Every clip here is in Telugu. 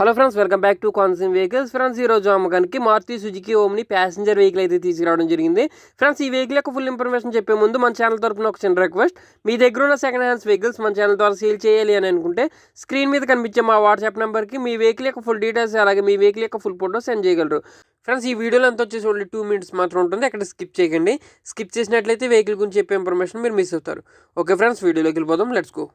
Hello friends welcome back to కాన్సమ్ vehicles. Friends ఈ రోజు అమ్మకానికి Maruti Suzuki Omni passenger vehicle అయితే తీసుకురావడం జరిగింది. ఫ్రెండ్స్ ఈ వెహికల్ యొక్క ఫుల్ ఇన్ఫర్మేషన్ చెప్పే ముందు మన ఛానల్ తరపున ఒక చిన్న రిక్వెస్ట్ మీ దగ్గర ఉన్న సెకండ్ హ్యాండ్స్ వెహికల్స్ మన ఛానల్ ద్వారా సేల్ చేయాలి అని అనుకుంటే స్క్రీన్ మీద కనిపించే మా వాట్సాప్ నెంబర్కి మీ వెహికల్ యొక్క ఫుల్ డీటెయిల్స్ అలాగే మీ వెహికల్ యొక్క ఫుల్ ఫోటో సెండ్ చేయగలరు. ఫ్రెండ్స్ ఈ వీడియోలో ఎంత వచ్చేసి ఓన్లీ టూ మినిట్స్ మాత్రం ఉంటుంది. అక్కడ స్కిప్ చేయకండి. స్కిప్ చేసినట్లయితే వెహికల్ గురించి చెప్పే ఇన్ఫర్మేషన్ మీరు మిస్ అవుతారు. ఓకే ఫ్రెండ్స్ వీడియోలోకి వెళ్ళిపోదాం. లెట్స్ గో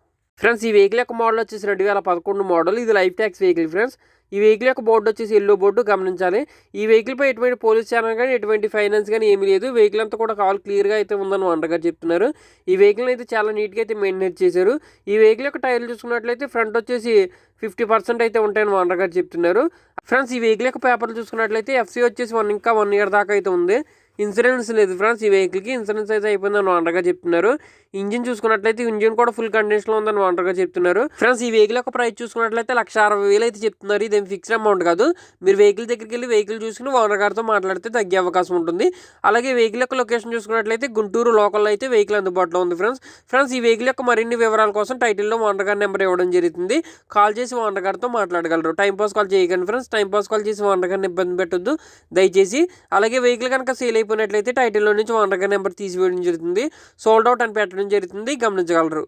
ఫ్రెండ్స్ ఈ వెహికల్ యొక్క మోడల్ వచ్చేసి రెండు వేల పదకొండు మోడల్ ఇది లైఫ్ ట్యాక్స్ వెహికల్ ఫ్రెండ్స్ ఈ వెహికల్ యొక్క బోర్డు వచ్చేసి ఎల్లో బోర్డు గమనించాలి. ఈ వెహికల్ పై ఎటువంటి పోలీస్ ఛానల్ కానీ ఎటువంటి ఫైనాన్స్ కానీ ఏమీ లేదు. వెహికల్ అంతా కూడా కాల్ క్లియర్గా అయితే ఉందని వంట గారు చెప్తున్నారు. ఈ వెహికల్ అయితే చాలా నీట్గా అయితే మెయింటైన్ చేశారు. ఈ వెహికల్ యొక్క టైర్లు చూసుకున్నట్లయితే ఫ్రంట్ వచ్చేసి ఫిఫ్టీ పర్సెంట్ అయితే ఉంటాయని వంట గారు చెప్తున్నారు. ఫ్రెండ్స్ ఈ వెహికల్ యొక్క పేపర్లు చూసుకున్నట్లయితే ఎఫ్సీ వచ్చేసి వన్ ఇంకా వన్ ఇయర్ దాకా అయితే ఉంది. ఇన్సూరెన్స్ లేదు ఫ్రెండ్స్. ఈ వెహికల్కి ఇన్సూరెన్స్ అయితే అయిపోయిందని వాంటర్గా చెప్తున్నారు. ఇంజిన్ చూసుకున్నట్లయితే ఇంజిన్ కూడా ఫుల్ కండిషన్లో ఉందని వాంటర్గా చెప్తున్నారు. ఫ్రెండ్స్ ఈ వెహికల్ యొక్క ప్రైస్ చూసుకున్నట్లయితే లక్ష అరవై వేలు అయితే చెప్తున్నారు. ఇదేం ఫిక్స్డ్ అమౌంట్ కాదు. మీరు వెహికల్ దగ్గరికి వెళ్ళి వెహికల్ చూసుకుని ఓనర్ గారితో మాట్లాడితే తగ్గే అవకాశం ఉంటుంది. అలాగే వెహికల్ యొక్క లొకేషన్ చూసుకున్నట్లయితే గుంటూరు లోకల్లో అయితే వెహికల్ అందుబాటులో ఉంది ఫ్రెండ్స్. ఫ్రెండ్స్ ఈ వెహికల్ యొక్క మరిన్ని వివరాల కోసం టైటిల్లో ఓనర్ గారి నెంబర్ ఇవ్వడం జరుగుతుంది. కాల్ చేసి ఓనర్ గారితో మాట్లాడగలరు. టైం పాస్ కాల్ చేయకండి ఫ్రెండ్స్. టైం పాస్ కాల్ చేసి ఓనర్ గారిని ఇబ్బంది పెట్టొద్దు. దయచేసి అలాగే వెహికల్ కనుక సేల్ అయిపోయినట్లయితే టైటిల్లో నుంచి ఓనర్ నెంబర్ తీసివేయడం జరుగుతుంది. సోల్డ్ అవుట్ అని పెట్టడం జరుగుతుంది. గమనించగలరు.